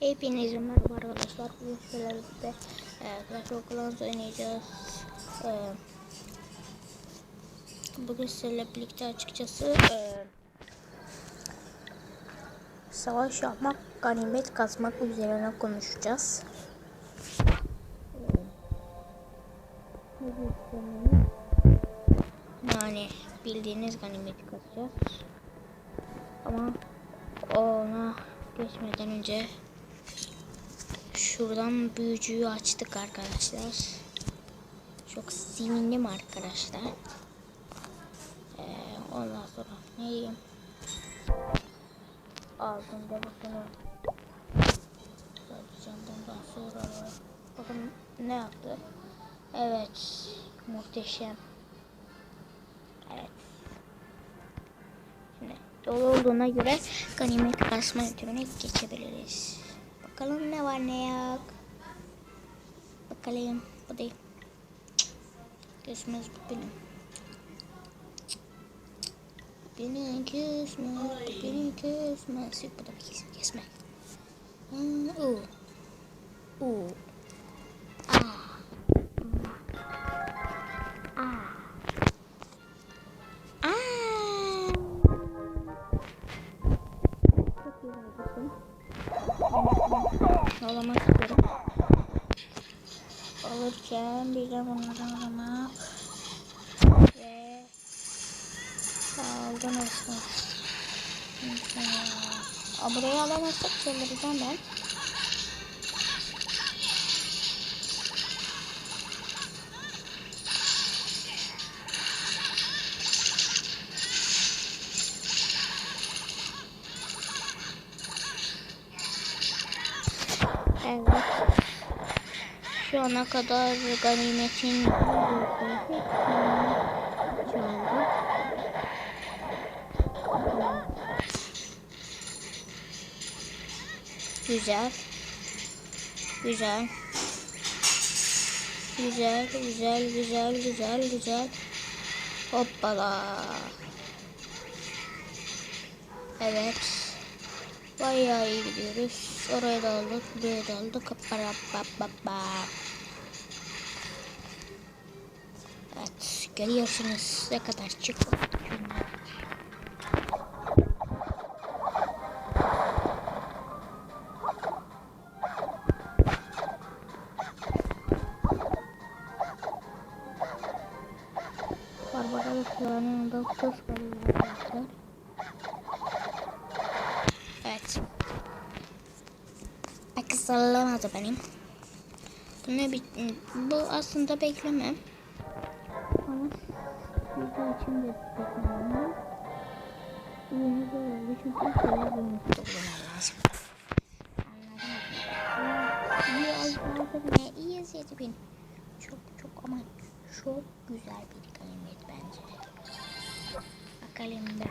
Hepinize merhaba arkadaşlar. Bugün birlikte e, Clash of Clans oynayacağız. E, bugün sizlerle birlikte açıkçası e, savaş yapmak, ganimet kazmak üzerine konuşacağız. Yani bildiğiniz ganimeti kazacağız. Ama ona geçmeden önce şuradan büyücüyü açtık arkadaşlar. Çok sevindim arkadaşlar. Ee, ondan sonra ne diyeyim? Aldım da bakın. Bundan sonra. Bakın ne yaptı? Evet. Muhteşem. Evet. Şimdi dolu olduğuna göre ganimet kasma yöntemine geçebiliriz. Bakalım ne var ne yok. Bakalım. Bu değil. Kesmez bu benim. Beni kesmez, bu beni kesmez. Ağlamak istiyorum. Alırken bir de bunları almak. Ve aldım. Aa, burayı alamazsak çıldıracağım ben. Evet. Şu ana kadar ganimetin çaldı. Güzel. Güzel. Güzel, güzel, güzel, güzel, güzel. Hoppala. Evet. Bayağı iyi gidiyoruz. Oraya da aldık, buraya da aldık. Evet, görüyorsunuz ne kadar çıktı. Barbara Kıran'ın da söz kalıyor arkadaşlar. Evet. Belki sallamadı benim. Bu ne bit bu aslında beklemem. Ama video için de beklemem. Yeni bunu aldım ne iyi bin. Çok çok ama çok güzel bir kalimet bence. Bakalım ben.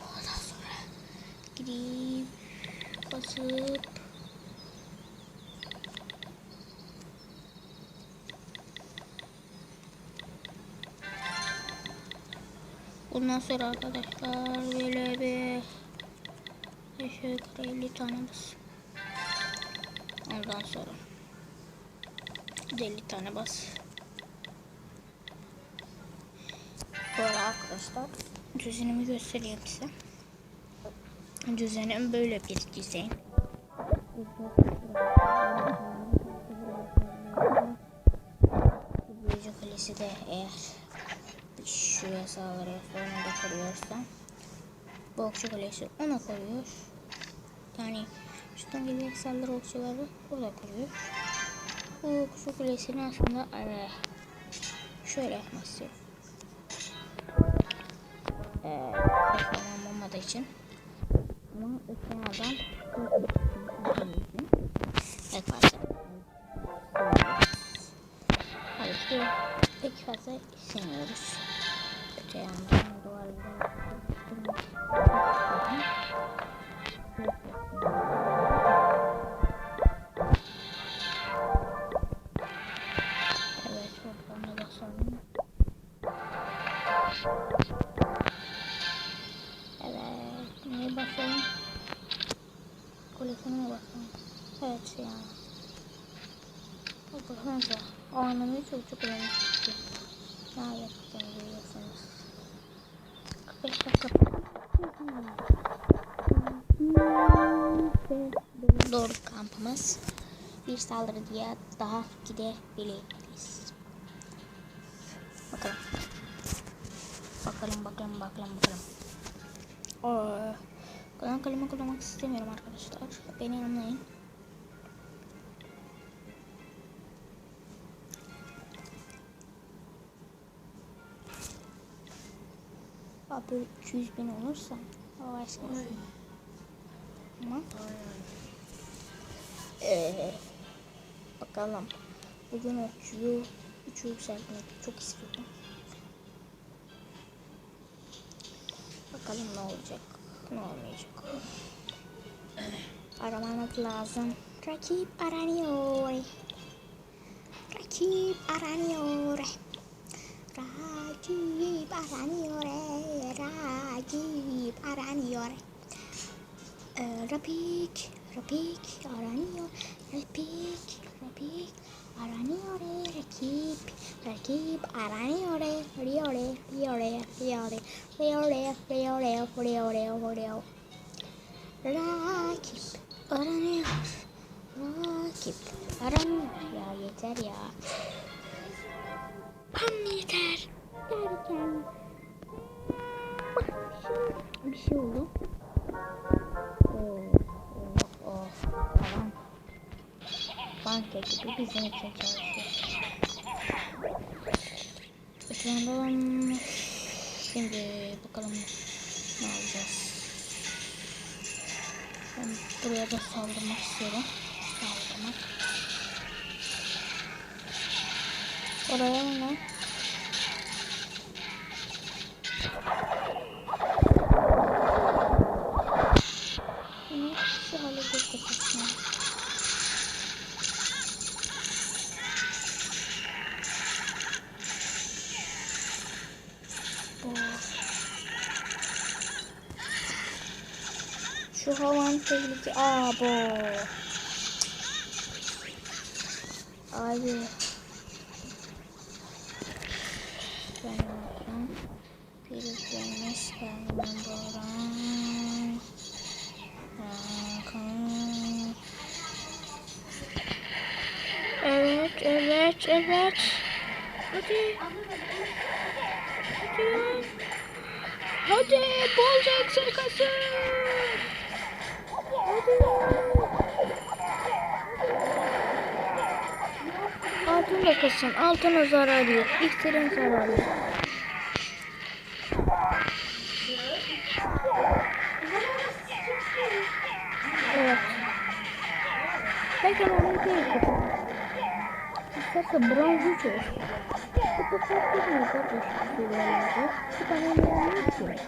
Ondan sonra gidip basıp Bundan sonra arkadaşlar böyle bir aşağı yukarı 50 tane bas. Ondan sonra 50 tane bas. Böyle arkadaşlar düzenimi göstereyim size. Düzenim böyle bir düzen. Büyücü kalesi de eğer şuraya sağları sonra da koruyorsam bu okçu kalesi ona koruyor. Yani şuradan gelecek saldırı okçuları orada koruyor. Bu okçu kulesini aslında ara şöyle yapmak istiyorum. Ee, tamam olmadığı için ama öte adam Evet fazla. Halbuki pek fazla istemiyoruz. Öte yandan duvarları Doğru kampımız. Bir saldırı diye daha gidebiliriz. Bakalım. Bakalım bakalım bakalım bakalım. Oo. Kalan kalemi kullanmak istemiyorum arkadaşlar. Beni anlayın. Abi 200 bin olursa şey. Ama ee, bakalım. Bugün uçuyu uçu yükseltmek çok istiyorum. Bakalım ne olacak, ne olmayacak. Aramanız lazım. Rakip aranıyor. Rakip aranıyor. Rakip aranıyor. Rakip aranıyor. Ee, Rapik, Rapik aranıyor. Rapik, Rapik aranıyor. Rakip, rakip aranıyor. Riore, riore, riore, riore, riore, riore, riore. Rakip aranıyor. Rakip aranıyor. Ya yeter ya. Tam yeter. Derken. Bir şey oldu. Banka gibi bizim için çalışıyor. Işınlanalım. Şimdi bakalım ne alacağız. Ben buraya da saldırmak istiyorum. Saldırmak. Oraya mı Havan tehlike. Aa bu. Abi. Ben bakın. Biriktirmiş benim buram. Bakın. Evet, evet, evet. Hadi. Hadi. Hadi bolca eksir kasın. Altın da kasın. Altına zarar yok. İksirin zararı yok. Evet. Belki onu değil ki. İsterse bronz 3 olsun. Bu da fark etmiyor kardeşim. Şuralarda. Bir tane önemli ki.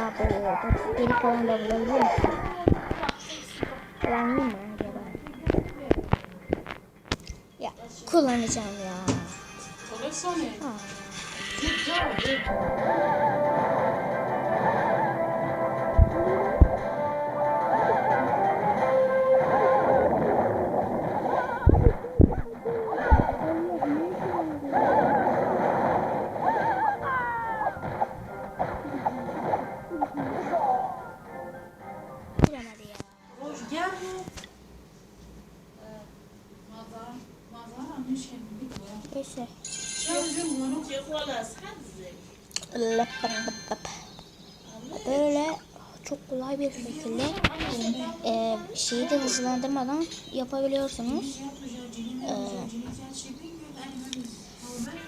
Aa bu geri kalan da bulabiliyor musun? Kullanayım mı acaba? Ya kullanacağım ya. Aa. Neyse. Böyle çok kolay bir şekilde e, şeyi de hızlandırmadan yapabiliyorsunuz. E,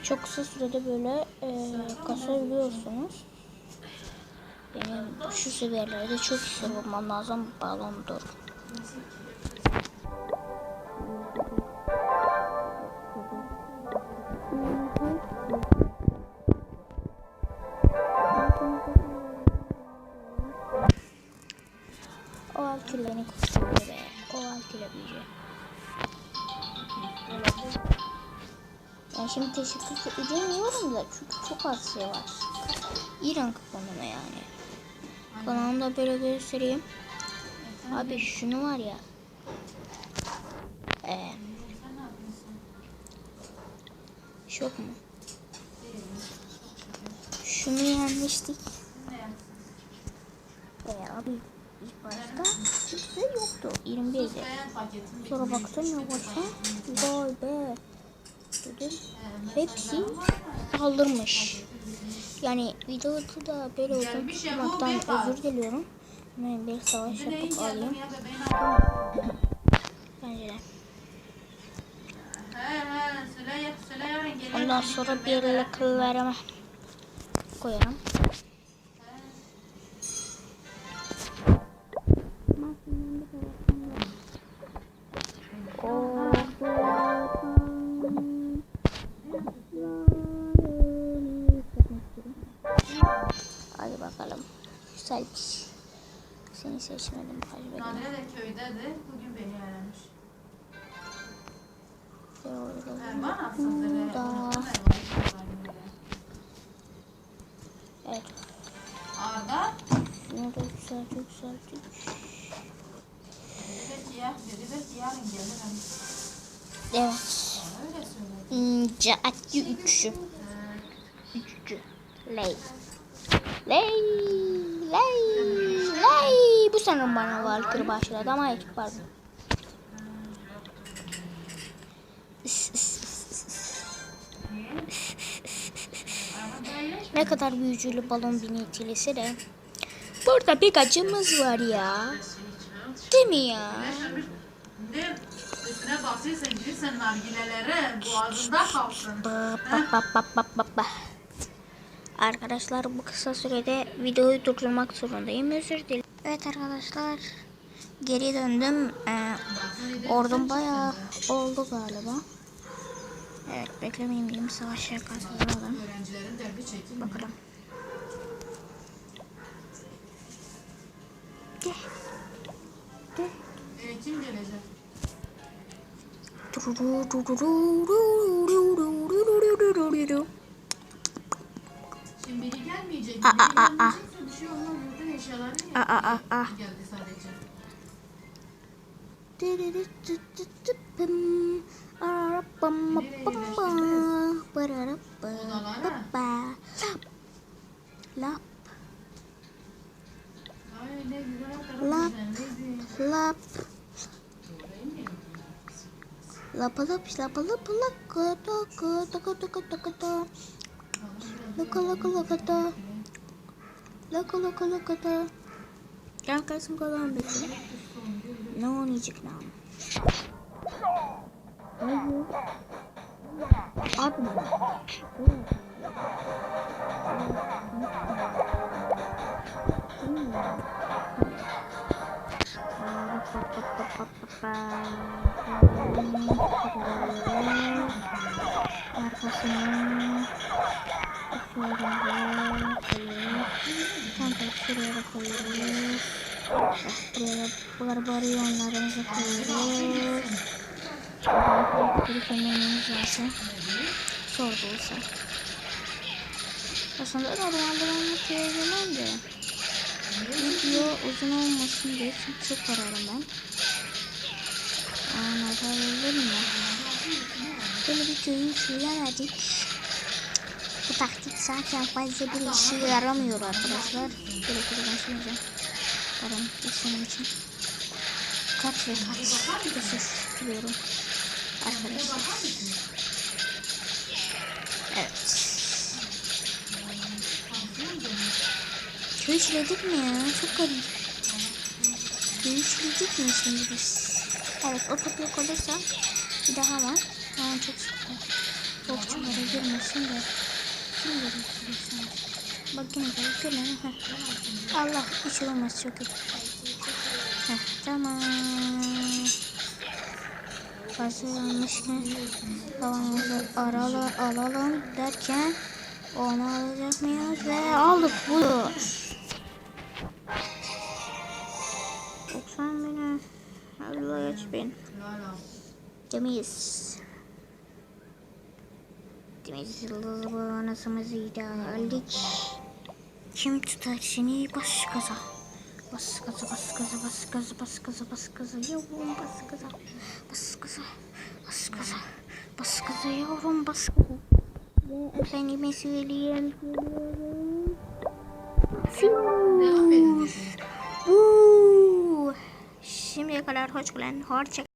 çok kısa sürede böyle e, kasabiliyorsunuz. Benim şu seviyelerde çok istiyor olmam lazım balondur. Şimdi teşekkür edemiyorum da çünkü çok az şey var. İran kapanına yani. Kanalımı da böyle göstereyim. Abi şunu var ya. Ee, şok mu? Şunu yenmiştik. Ee, abi ilk başta kimse yoktu. 21'de. Sonra baktım ya başa. Vay be. Dedim. Hepsi saldırmış. Yani videoda da böyle uzun tutmaktan özür diliyorum. Ben bir savaş yapıp alayım. Bence de. Ondan sonra bir lakıllarıma koyarım. Seni seçmedim. Bakalım. Nane de köydedir. Bugün beni aramış. Şöyle Bana atsadır. Da. Evet. Arda. Şunu da çok güzel. çok- Dedi ya. Dedi yarın gelirim. Evet. Öyle söyledi. Caatçı üçü. Üçü. Ley. Ley. Ley. Sanırım bana Valkyrie başladı ama ekip var. Ne kadar büyücülü balon binetilisi de. Burada bir gacımız var ya. Değil mi ya? Arkadaşlar bu kısa sürede videoyu durdurmak zorundayım. Özür dilerim. Evet arkadaşlar. Geri döndüm. Ee, ordum bayağı oldu galiba. Evet beklemeyeyim diyeyim. Savaşa çekin. Bakalım. Gel. Gel. E, kim gelecek? Şimdi biri gelmeyecek. Biri gelmeyecekse bir şey olmaz. Eşyalarını Aa, aa, yapacak. aa. Geldi sadece. Lap Lap. lap lapa lap lapa lapa laka taka taka taka taka ta laka laka laka ta laka laka laka ta Gel kaçın kalan bekle. Ne oynayacak ne? Ne bu? Abi ne? Arkasına şöyle koyuyoruz. Şuraya da koyuyoruz. Buraya barbariyonlarımızı koyuyoruz. Bir koymamız lazım. Zor da olsa. Aslında normalde ben bu çözemem de. Video uzun olmasın diye çünkü çok kararım ben. Anlatabilir mi? Böyle bir köyün söylemedik. Bu taktik zaten fazla bir işe yaramıyor arkadaşlar. Bir konuşmayacağım. Pardon, işim için. Kaç ve kaç ses biliyorum. Arkadaşlar. Evet. Köy işledik mi ya? Çok garip. Köy işledik mi şimdi biz? Evet o top yok olursa bir daha var. Ama çok sıkıntı. Okçulara girmesin de. Kim görüyorsun? Bak yine de görmedim. Heh. Allah hiç olmaz çok kötü. Heh, tamam. Hazırlanmışken havamızı arala, alalım derken onu alacak mıyız ve aldık bunu. 90 bine. Allah geç. Lala. Bağınasımızı da aldık. Kim tutar seni baş kaza? Bas gaza bas gaza bas gaza bas gaza bas gaza yavrum bas gaza. Bas gaza bas gaza bas gaza yavrum bas gaza. Devam edin. Bu. Şimdiye kadar hoş geldin. Hoşça